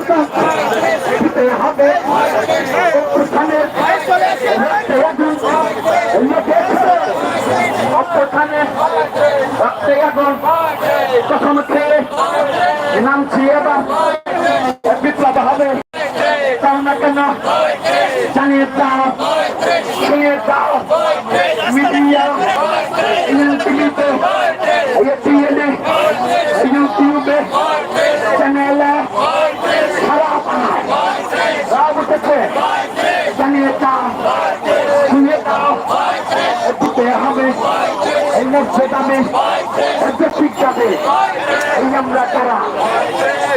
দিতে হবে নামছি এবার বিপ্লব হবে তাও না কেন জানিয়ে দাও মিডিয়া টিএনএ ইউটিউবে চ্যানেলে খারাপ রাগ উঠেছে জানিয়ে দাও শুনিয়ে দাও দিতে হবে। এই মধ্যে দামে ঠিক যাবে। এই আমরা তারা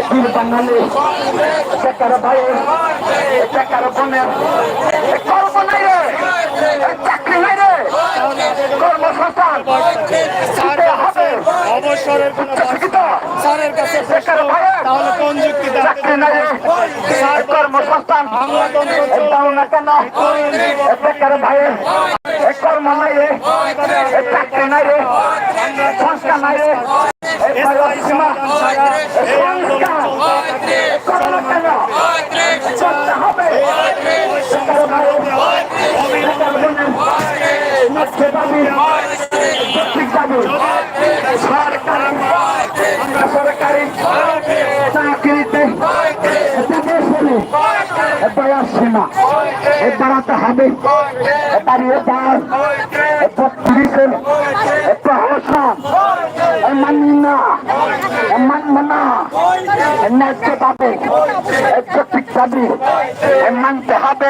বীর বাঙালি বেকার ভাইয়ের বেকার বোনের কর্ম নাই চাকরি নাই কর্মসংস্থান। অবসরের কোনো স্যারের কাছে প্রশ্ন তাহলে কোন যুক্তিতে কর্মসংস্থান। কর্ম নাই রে চাকরি নাই রে সংস্কার নাই রে। সীমা এই সরকারি চাকরিতে বয়স সীমা এ বাড়াতে হবে দাঁড়িয়ে দাঁড় বত্রিশের প্রহসন মানি না মানব না ন্যায্য দাবি সঠিক দাবি মানতে হবে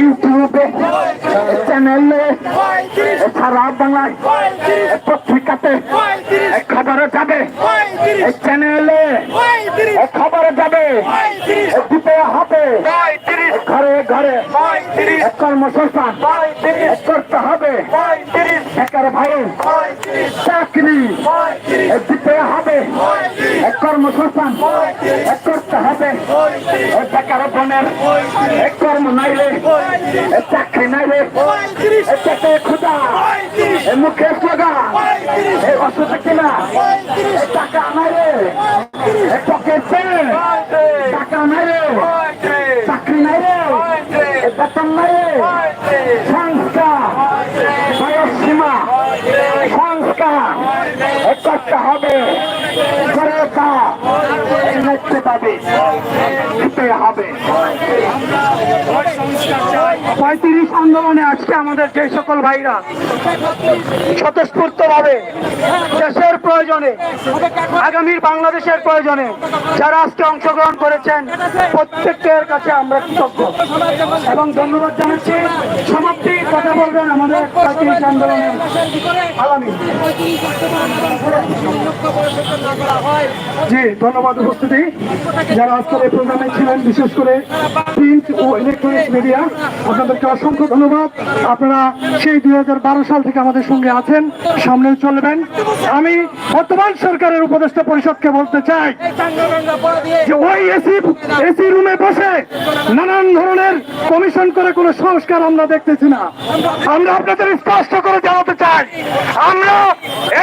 ইউটিউবে চ্যানেলে সারা বাংলায় খবরে যাবে। চ্যানেলে খবর যাবে। দিতে হবে ঘরে ঘরে। কর্মসংস্থান। করতে হবে। বেকার ভাই, চাকরি। দিতে হবে। কর্মসংস্থান করতে হবে। বেকার বোনের কর্ম নাইলে চাকরি নাইলে পেটে ক্ষুদা মুখে স্লোগান অসুখ কিনা টাকা নাইলে পকেটে টাকা নাইলে চাকরি নাইলে বেতন নাইলে সংস্কার বয়স সীমা সংস্কার করতে দিতে হবে। পঁয়ত্রিশ আন্দোলনে আজকে আমাদের যে সকল ভাইরা। স্বতঃস্ফূর্ত ভাবে দেশের প্রয়োজনে, আগামীর বাংলাদেশের প্রয়োজনে যারা আজকে অংশগ্রহণ করেছেন, প্রত্যেকের কাছে আমরা কৃতজ্ঞ। এবং ধন্যবাদ জানাচ্ছি। সমাপ্তি, কথা বলবেন আমাদের পঁয়ত্রিশ আন্দোলনের আগামী জি, ধন্যবাদ উপস্থিতি। যারা আজকের এই প্রোগ্রামে ছিলেন, বিশেষ করে প্রিন্ট ও ইলেকট্রনিক্স মিডিয়া আপনাদেরকে অসংখ্য ধন্যবাদ। আপনারা সেই দুই সাল থেকে আমাদের সঙ্গে আছেন সামনে চলবেন। আমি বর্তমান সরকারের উপদেষ্টা পরিষদকে বলতে চাই যে ওই এসি এসি রুমে বসে নানান ধরনের কমিশন করে কোনো সংস্কার আমরা দেখতেছি না। আমরা আপনাদের স্পষ্ট করে জানাতে চাই, আমরা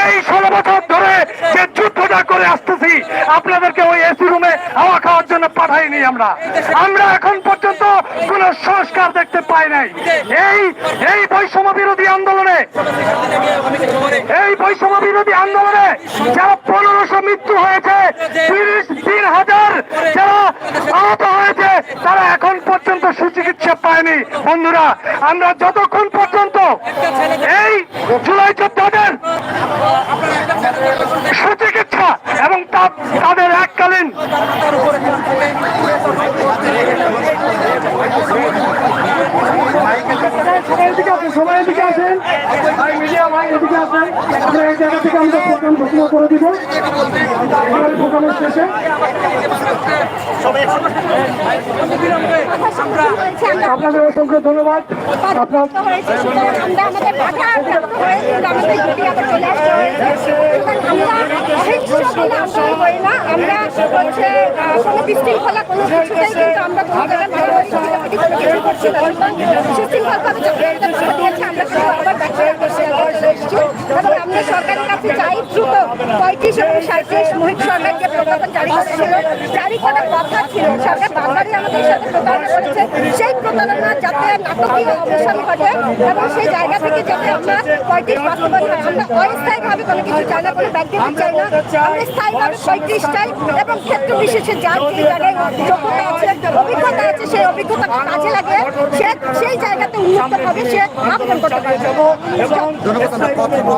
এই ষোলো বছর ধরে যে যুদ্ধটা করে আসতেছি, আপনাদেরকে ওই এসি রুমে হাওয়া খাওয়ার জন্য পাঠাইনি আমরা। আমরা এখন পর্যন্ত কোন সংস্কার দেখতে পাই নাই। এই এই বৈষম্য বিরোধী আন্দোলনে, এই বৈষম্য বিরোধী আন্দোলনে যারা পনেরোশো মৃত্যু হয়েছে, তিরিশ তিন হাজার যারা আহত হয়েছে, তারা এখন পর্যন্ত সুচিকিৎসা পায়নি। বন্ধুরা, আমরা যতক্ষণ পর্যন্ত এই জুলাই যোদ্ধাদের সুচিকিৎসা এবং তা- তাদের এককালীন সবাই এদিকে আসেন সবাই এদিকে আসেন ভাই মিডিয়া ভাই এদিকে আসেন আমরা এই জায়গা থেকে আপনাদের অসংখ্য ধন্যবাদ আমরা হচ্ছে কোনো কিছুতেই কিন্তু আমরা কোনো জায়গায় করছি না সুশৃঙ্খলভাবে আবার ব্যাখ্যা করছি এবং আমরা সরকারের কাছে চাই দ্রুত পঁয়ত্রিশ এবং সাঁত্রিশ মোহিত সরকার যে প্রজ্ঞাপন জারি করেছিল জারি করার কথা ছিল। সরকার বারবারই আমাদের সাথে প্রতারণা করেছে। সেই প্রতারণা যাতে নাটকীয় অবসান ঘটে এবং সেই জায়গা থেকে যাতে আমরা পঁয়ত্রিশ বাস্তবায়ন হয়। আমরা অস্থায়ীভাবে কোনো কিছু চাই না কোনো ব্যাংকিং চাই না। আমরা স্থায়ীভাবে পঁয়ত্রিশ চাই এবং ক্ষেত্র বিশেষে যার যে জায়গায় যোগ্যতা আছে অভিজ্ঞতা আছে সেই অভিজ্ঞতা কাজে লাগিয়ে সে সেই জায়গাতে উন্নত হবে সে আবেদন করতে পারবে। এবং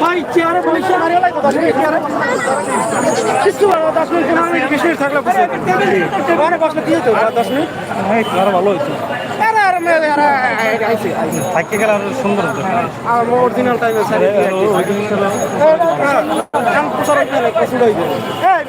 ভাই চেয়ারে বসে কিছু দশ মিনিট পনেরো মিনিট বিশ মিনিট থাকলে দশ মিনিট ভালো হইতো থাকতে গেলে আরও সুন্দর হতো। অরিজিনাল টাইপের স্যার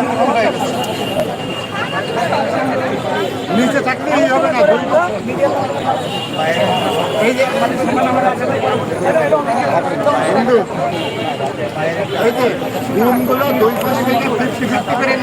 আমরা ভাই নিচে থাকলে এই হবে না এই যে এই যে রুমগুলো দুই পাশে থেকে ফিফটি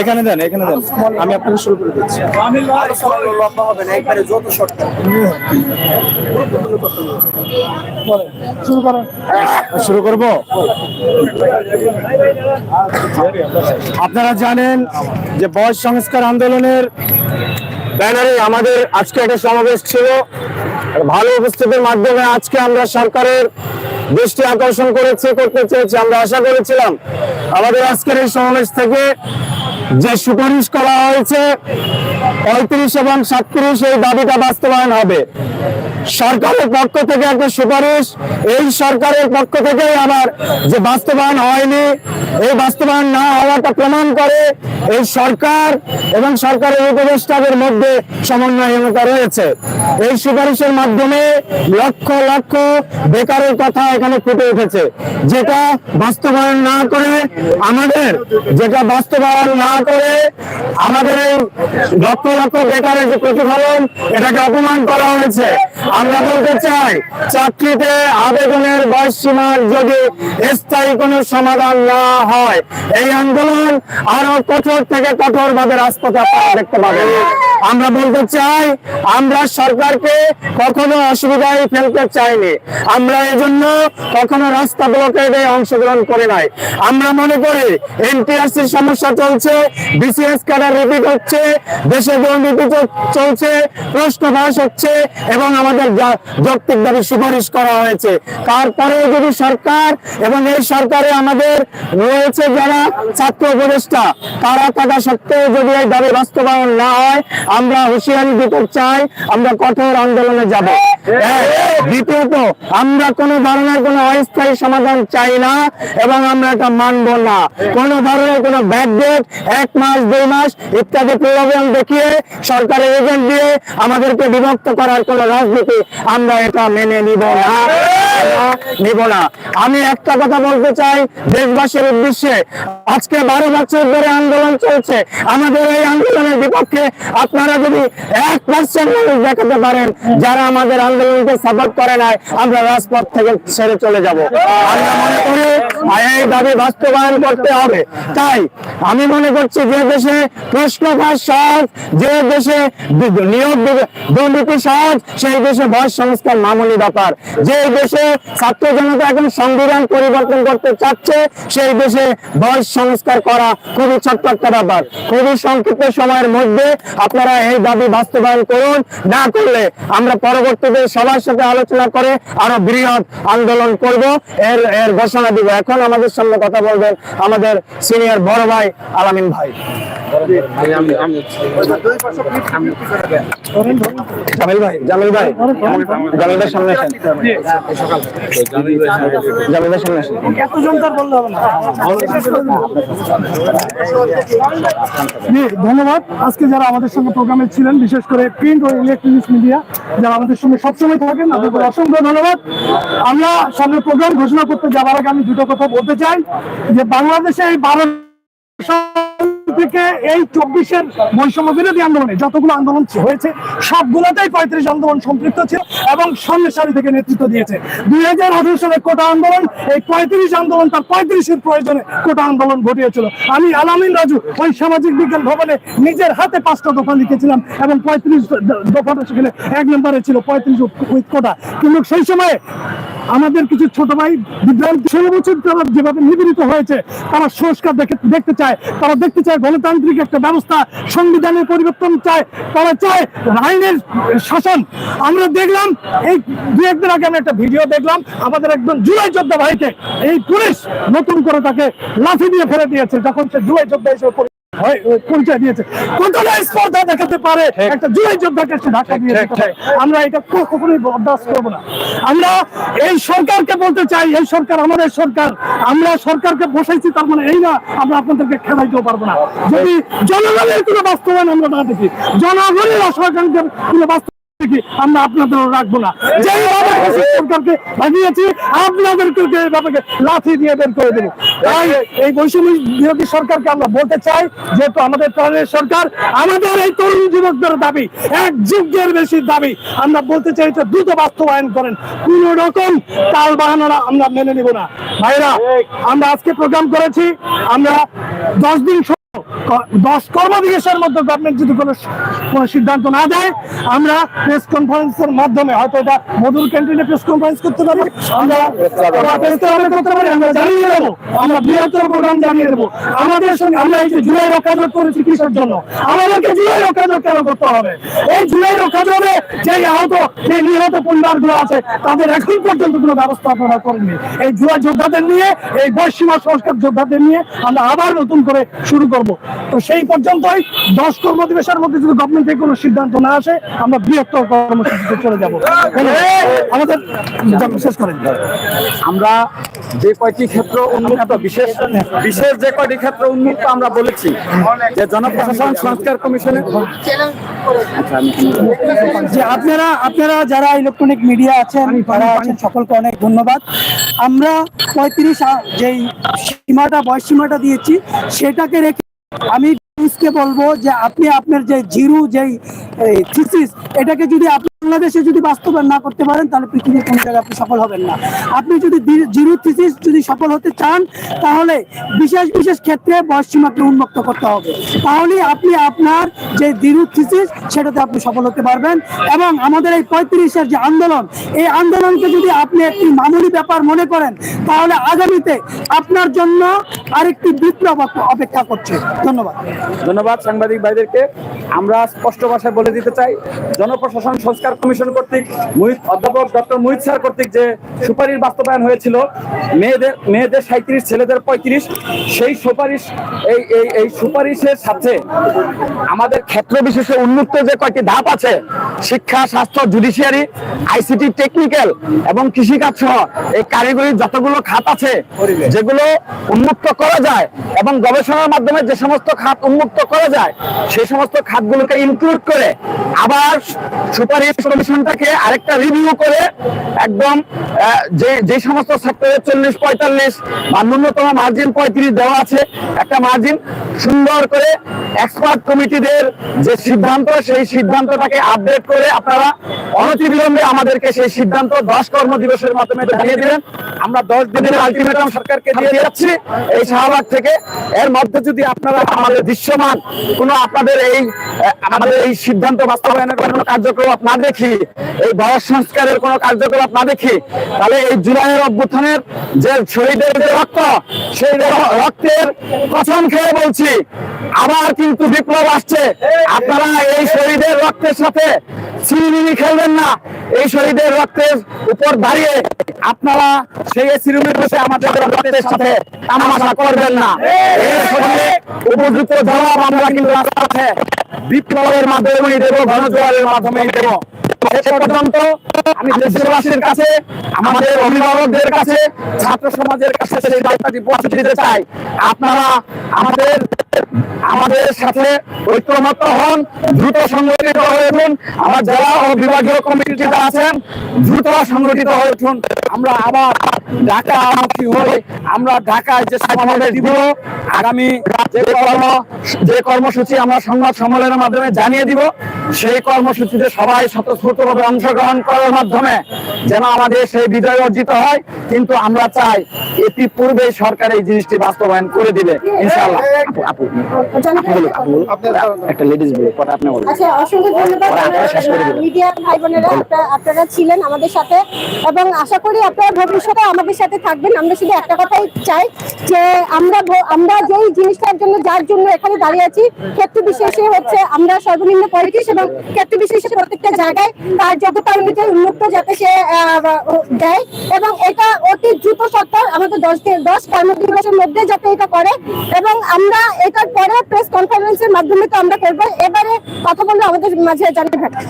এখানে দেন এখানে দেন। আমি আপনাকে শুরু করে দিচ্ছি। লম্বা হবে না একবারে যত শর্ট শুরু করেন। শুরু করব? আপনারা জানেন যে বয়স সংস্কার আন্দোলনের ব্যানারে আমাদের আজকে একটা সমাবেশ ছিল। ভালো উপস্থিতির মাধ্যমে আজকে আমরা সরকারের দৃষ্টি আকর্ষণ করেছে, করতে চেয়েছি, আমরা আশা করেছিলাম। আমাদের আজকের এই সমাবেশ থেকে যে সুপারিশ করা হয়েছে, পঁয়ত্রিশ এবং সাতত্রিশ এই দাবিটা বাস্তবায়ন হবে। সরকারের পক্ষ থেকে একটা সুপারিশ। এই সরকারের পক্ষ থেকেই আবার যে বাস্তবায়ন হয়নি, এই বাস্তবায়ন না হওয়াটা প্রমাণ করে এই সরকার এবং সরকারের উপদেষ্টাদের মধ্যে সমন্বয়হীনতা রয়েছে। এই সুপারিশের মাধ্যমে লক্ষ লক্ষ বেকারের কথা এখানে ফুটে উঠেছে। যেটা বাস্তবায়ন না করে আমাদের, যেটা বাস্তবায়ন না করে আমাদের এই লক্ষ লক্ষ বেকারের যে প্রতিফলন, এটাকে অপমান করা হয়েছে। আমরা বলতে চাই, চাকরিতে আবেদনের বয়স সীমার যদি স্থায়ী কোনো সমাধান না হয়, এই আন্দোলন আরও কঠোর থেকে কঠোর ভাবে রাজপথে আপনারা দেখতে পাবেন। আমরা বলতে চাই, আমরা সরকারকে কখনো অসুবিধায় ফেলতে চাইনি। আমরা এজন্য কখনো রাস্তা ব্লকেডে অংশগ্রহণ করে নাই। আমরা মনে করি এনটিআরসির সমস্যা চলছে, বিসিএস ক্যাডার রিপিট হচ্ছে, দেশে দুর্নীতি চলছে প্রশ্ন ফাঁস হচ্ছে, এবং আমাদের যা- যৌক্তিক দাবি সুপারিশ করা হয়েছে। তারপরে যদি সরকার এবং এই সরকারে আমাদের রয়েছে যারা ছাত্র উপদেষ্টা, তারা থাকা সত্ত্বেও যদি এই দাবি বাস্তবায়ন না হয়, আমরা হুঁশিয়ারি দিতে চাই, আমরা কঠোর আন্দোলনে যাব। দ্বিতীয়ত, আমরা কোনো ধরনের কোনো অস্থায়ী সমাধান চাই না এবং আমরা এটা মানব না। কোনো ধরনের কোনো ব্যাক ডেট, এক মাস, দুই মাস ইত্যাদি প্রলোভন দেখিয়ে সরকারের এজেন্ট দিয়ে আমাদেরকে বিভক্ত করার কোনো রাজনীতি আমরা এটা মেনে নিব না। নিব না। আমি একটা কথা বলতে চাই দেশবাসীর উদ্দেশ্যে আজকে বারো বছর ধরে আন্দোলন চলছে। আমাদের এই আন্দোলনের বিপক্ষে আপনারা যদি এক পার্সেন্ট মানুষ দেখাতে পারেন যারা আমাদের আন্দোলনকে সাপোর্ট করে নাই আমরা রাজপথ থেকে ছেড়ে চলে যাব। আমরা মনে করি এই দাবি বাস্তবায়ন করতে হবে। তাই আমি মনে করছি যে দেশে প্রশ্ন ফাঁস সহজ যে দেশে নিয়োগ দুর্নীতি সহজ সেই দেশে বয়স সংস্কার মামুলি ব্যাপার। যে দেশে ছাত্র জনতা এখন সংবিধান পরিবর্তন করতে চাচ্ছে সেই দেশে বয়স সংস্কার করা খুবই ছোট্ট একটা ব্যাপার। খুবই সংক্ষিপ্ত সময়ের মধ্যে আপনারা এই দাবি বাস্তবায়ন করুন। না করলে আমরা পরবর্তীতে সবার সাথে আলোচনা করে আরও বৃহৎ আন্দোলন করব। এর এর ঘোষণা দিব। এখন আমাদের সামনে কথা বলবেন আমাদের সিনিয়র বড় ভাই আলামিন ভাই। জামিল ভাই জামিল ভাই। জামিল সামনে আসেন। জামিল সামনে আসেন। ধন্যবাদ। আজকে যারা আমাদের সঙ্গে প্রোগ্রামে ছিলেন বিশেষ করে প্রিন্ট ও ইলেকট্রনিক্স মিডিয়া যারা আমাদের সঙ্গে সবসময় থাকেন আপনাদের অসংখ্য ধন্যবাদ। আমরা সামনে প্রোগ্রাম ঘোষণা করতে যাবার আগে আমি দুটো কথা বলতে চাই যে বাংলাদেশে এই বারো থেকে এই চব্বিশের বৈষম্য বিরোধী আন্দোলনে যতগুলো আন্দোলন হয়েছে, সবগুলোতেই পঁয়ত্রিশ আন্দোলন সম্পৃক্ত ছিল এবং সামনের সারি থেকে নেতৃত্ব দিয়েছে। দুই হাজার আঠারো সালে কোটা আন্দোলন, এই পঁয়ত্রিশ আন্দোলন তার পঁয়ত্রিশের প্রয়োজনে কোটা আন্দোলন ঘটিয়েছিল। আমি আলামিন রাজু ওই সামাজিক বিজ্ঞান ভবনে নিজের হাতে পাঁচটা দোকান লিখেছিলাম এবং পঁয়ত্রিশ দফাটা সেখানে এক নম্বরে ছিল পঁয়ত্রিশ উইথ কোটা। কিন্তু সেই সময়ে আমাদের কিছু ছোট ভাই বিদ্যার্থী ষোলো বছর তারা যেভাবে নিবেদিত হয়েছে, তারা সংস্কার দেখে দেখতে চায়, তারা দেখতে চায় গণতান্ত্রিক একটা ব্যবস্থা, সংবিধানের পরিবর্তন চায়, তারা চায় আইনের শাসন। আমরা দেখলাম, এই দু একদিন আগে আমি একটা ভিডিও দেখলাম, আমাদের একজন জুলাই যোদ্ধা ভাইকে, এই পুলিশ নতুন করে তাকে লাঠি দিয়ে ফেলে দিয়েছে, যখন সে জুলাই যোদ্ধা হিসেবে পরিচয় দিয়েছে। কতটা স্পর্ধা দেখাতে পারে একটা জুলাই যোদ্ধাকে সে ঢাকা দিয়ে আমরা এটা কখনোই বরদাস্ত করব না। আমরা এই সরকারকে বলতে চাই এই সরকার আমাদের সরকার। আমরা সরকারকে বসাইছি তার মানে এই না আমরা আপনাদেরকে খেলাইতেও পারব না। যদি জনগণের কোনো বাস্তবায়ন আমরা না দেখি জনগণের আশা কোনো বাস্তব আমরা রাখব না। সরকারকে আপনাদেরকে এইভাবে লাথি দিয়ে বের করে দেবো। তাই এই বৈষম্য বিরোধী সরকারকে আমরা বলতে চাই, যেহেতু আমাদের প্রাণের সরকার, আমাদের এই তরুণ যুবকদের দাবি, এক যুগের বেশি দাবি। আমরা বলতে চাই দ্রুত বাস্তবায়ন করেন। কোন রকম তাল বাহানা আমরা মেনে নিব না। ভাইরা, আমরা আজকে প্রোগ্রাম করেছি, আমরা দশ দিন দশ কর্মদিবসের মধ্যে গভর্নমেন্ট যদি কোনো কোনো সিদ্ধান্ত না দেয় আমরা প্রেস কনফারেন্সের মাধ্যমে হয়তো এটা মধুর ক্যান্টিনে প্রেস কনফারেন্স করতে পারি আমরা আমরা করতে পারি আমরা জানিয়ে দেবো আমরা বৃহত্তর প্রোগ্রাম জানিয়ে দেবো। আমাদের সঙ্গে আমরা এই যে জুলাই রক্ষাযোগ করেছি কিসের জন্য? আমাদেরকে জুলাই রক্ষাযোগ কেন করতে হবে? এই জুলাই রক্ষাজোটে যে আহত যে নিহত পরিবারগুলো আছে তাদের এখন পর্যন্ত কোনো ব্যবস্থা আপনারা করেননি। এই জুলাই যোদ্ধাদের নিয়ে এই সংস্কার যোদ্ধাদের নিয়ে আমরা আবার নতুন করে শুরু করব। তো সেই পর্যন্তই দশ কর্মদিবসের মধ্যে যদি গভর্নমেন্ট থেকে কোনো সিদ্ধান্ত না আসে আমরা বৃহত্তর কর্মসূচিতে চলে যাব। আমাদের শেষ করেন। আমরা যে কয়টি ক্ষেত্র উন্মুক্ত বিশেষ বিশেষ যে কয়টি ক্ষেত্র উন্মুক্ত আমরা বলেছি যে জনপ্রশাসন সংস্কার কমিশনে যে আপনারা আপনারা যারা ইলেকট্রনিক মিডিয়া আছেন, তারা আছেন, সকলকে অনেক ধন্যবাদ। আমরা পঁয়ত্রিশ যেই সীমাটা, বয়স সীমাটা দিয়েছি, সেটাকে রেখে আমি বলব যে আপনি আপনার যে জিরু, যেই থিসিস এটাকে যদি আপনি বাংলাদেশে যদি বাস্তবায়ন না করতে পারেন, তাহলে পৃথিবীর কোনো জায়গায় আপনি সফল হবেন না। আপনি যদি জিরো থিসিস যদি সফল হতে চান, তাহলে বিশেষ বিশেষ ক্ষেত্রে বয়স সীমাকে উন্মুক্ত করতে হবে। তাহলে আপনি আপনার যে জিরো থিসিস, সেটাতে আপনি সফল হতে পারবেন এবং আমাদের এই পঁয়ত্রিশের যে আন্দোলন, এই আন্দোলনকে যদি আপনি একটি মামুলি ব্যাপার মনে করেন, তাহলে আগামীতে আপনার জন্য আরেকটি বিপ্লব অপেক্ষা করছে। ধন্যবাদ। ধন্যবাদ সাংবাদিক ভাইদেরকে। আমরা স্পষ্ট ভাষায় বলে দিতে চাই, জনপ্রশাসন সংস্কার কমিশন কর্তৃক অধ্যাপক ডক্টর মুহিত স্যার কর্তৃক যে সুপারিশ বাস্তবায়ন হয়েছিল, মেয়েদের মেয়েদের সাঁত্রিশ ছেলেদের পঁয়ত্রিশ, সেই সুপারিশ, এই এই এই সুপারিশের সাথে আমাদের ক্ষেত্র বিশেষে উন্মুক্ত যে কয়েকটি ধাপ আছে, শিক্ষা, স্বাস্থ্য জুডিশিয়ারি আইসিটি টেকনিক্যাল এবং কৃষিকাজ সহ এই কারিগরি যতগুলো খাত আছে, যেগুলো উন্মুক্ত করা যায় এবং গবেষণার মাধ্যমে যে সমস্ত খাত উন্মুক্ত করা যায়, সেই সমস্ত খাতগুলোকে ইনক্লুড করে আবার সুপারিশ কমিশনটাকে আরেকটা রিভিউ করে একদম যে যে সমস্ত চল্লিশ, পঁয়তাল্লিশ বা ন্যূনতম মার্জিন পঁয়ত্রিশ দেওয়া আছে, একটা মার্জিন সুন্দর করে এক্সপার্ট কমিটিদের যে সিদ্ধান্ত, সেই সিদ্ধান্তটাকে আপডেট করে আপনারা অনতিবিলম্বে আমাদেরকে সেই সিদ্ধান্ত দশ কর্মদিবসের মাধ্যমে জানিয়ে দিলেন আমরা দশ দিনের আলটিমেটাম সরকারকে দিয়ে যাচ্ছি এই শাহবাগ থেকে এর মধ্যে যদি আপনারা আমাদের দৃশ্যমান কোনো আপনাদের এই আমাদের এই সিদ্ধান্ত বাস্তবায়নের কোনো কার্যকলাপ না দেখি, এই বয়স সংস্কারের কোনো কার্যকলাপ না দেখি, তাহলে এই জুলাইয়ের অভ্যুত্থানের যে শহীদের যে রক্ত, সেই রক্তের কসম খেয়ে বলছি, আবার কিন্তু বিপ্লব আসছে। আপনারা এই শহীদের রক্তের সাথে সিরিমিনি খেলবেন না, এই শহীদের রক্তের উপর দাঁড়িয়ে আপনারা সেই সিরুমির বসে আমাদের রক্তের সাথে তামাশা করবেন না। এর উপযুক্ত জবাব আমরা কিন্তু রাস্তাতে বিপ্লবের মাধ্যমে দেবো গণজোয়ারের মাধ্যমে দেবো। দ্রুত সংগঠিত হয়ে উঠুন। আমার জেলা ও বিভাগীয় কমিটিতে আছেন, দ্রুত সংগঠিত হয়ে উঠুন। আমরা আবার ঢাকা হয়ে, আমরা ঢাকায় যে সমাবেশ দিব, আগামী যে কর্ম, যে কর্মসূচি আমরা সংবাদ সম্মেলনের মাধ্যমে জানিয়ে দিব, সেই কর্মসূচিতে সবাই স্বতঃস্ফূর্তভাবে অংশগ্রহণ করার মাধ্যমে যেন আমাদের সেই বিজয় অর্জিত হয়। কিন্তু আমরা চাই এটি পূর্বে সরকার এই জিনিসটি বাস্তবায়ন করে দিবে। ইনশাআল্লাহ। আপু আপু আপু বলুন, আপু বলুন। একটা লেডিস বলে পরে আপনি বলুন। আচ্ছা অসংখ্য ধন্যবাদ। ওরা আপনারা শেষ করে দিবেন। মিডিয়া ভাই বোনেরা আপনারা- আপনারা ছিলেন আমাদের সাথে। এবং আশা করি আপনারা ভবিষ্যতে আমাদের সাথে থাকবেন। আমরা শুধু একটা কথাই চাই যে আমরা আমরা যেই জিনিসটার জন্য যার জন্য এখানে দাঁড়িয়ে আছি ক্ষেত্র বিশেষে হচ্ছে আমরা সর্বনিম্ন পঁয়ত্রিশ এবং ক্ষেত্র বিশেষে প্রত্যেকটা জায়গায় তার যত পারমিটার উন্মুক্ত যাতে সে দেয়। এবং এটা অতি দ্রুত সত্তর আমাদের দশ দিন, দশ কর্মদিবসের মধ্যে যাতে এটা করে। এবং আমরা এটার পরে প্রেস কনফারেন্সের মাধ্যমে তো আমরা করব। এবারে কথা বলে আমাদের মাঝে জানিয়ে থাকবে।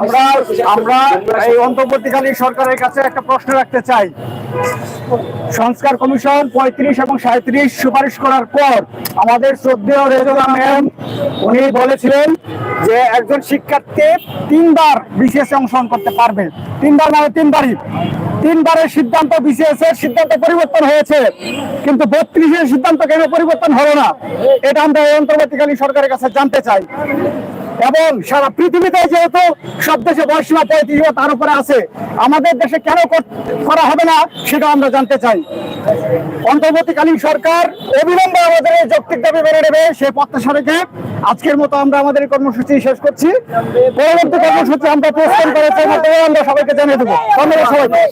আমরা আমরা এই অন্তর্বর্তীকালীন সরকারের কাছে একটা প্রশ্ন রাখতে চাই। সংস্কার কমিশন পঁয়ত্রিশ এবং সাঁত্রিশ সুপারিশ করার পর আমাদের শ্রদ্ধেয় রেজুলা ম্যাম, উনি বলেছিলেন যে একজন শিক্ষার্থী তিনবার বিসিএস অংশগ্রহণ করতে পারবে। তিনবার মানে তিনবারই। তিনবারের সিদ্ধান্ত বিসিএস এর সিদ্ধান্ত পরিবর্তন হয়েছে, কিন্তু বত্রিশের সিদ্ধান্ত কেন পরিবর্তন হলো না? এটা আমরা এই অন্তর্বর্তীকালীন সরকারের কাছে জানতে চাই। এবং সারা পৃথিবীতে যেহেতু সব দেশে বয়সীমা পঁয়ত্রিশ তার উপরে আছে, আমাদের দেশে কেন করা হবে না সেটা আমরা জানতে চাই। অন্তর্বর্তীকালীন সরকার অবিলম্বে আমাদের যৌক্তিক দাবি মেনে নেবে সেই প্রত্যাশা রেখে আজকের মতো আমরা আমাদের কর্মসূচি শেষ করছি। পরবর্তী কর্মসূচি আমরা কনফারেন্সের মাধ্যমে আমরা সবাইকে জানিয়ে দেবো। ধন্যবাদ সবাইকে।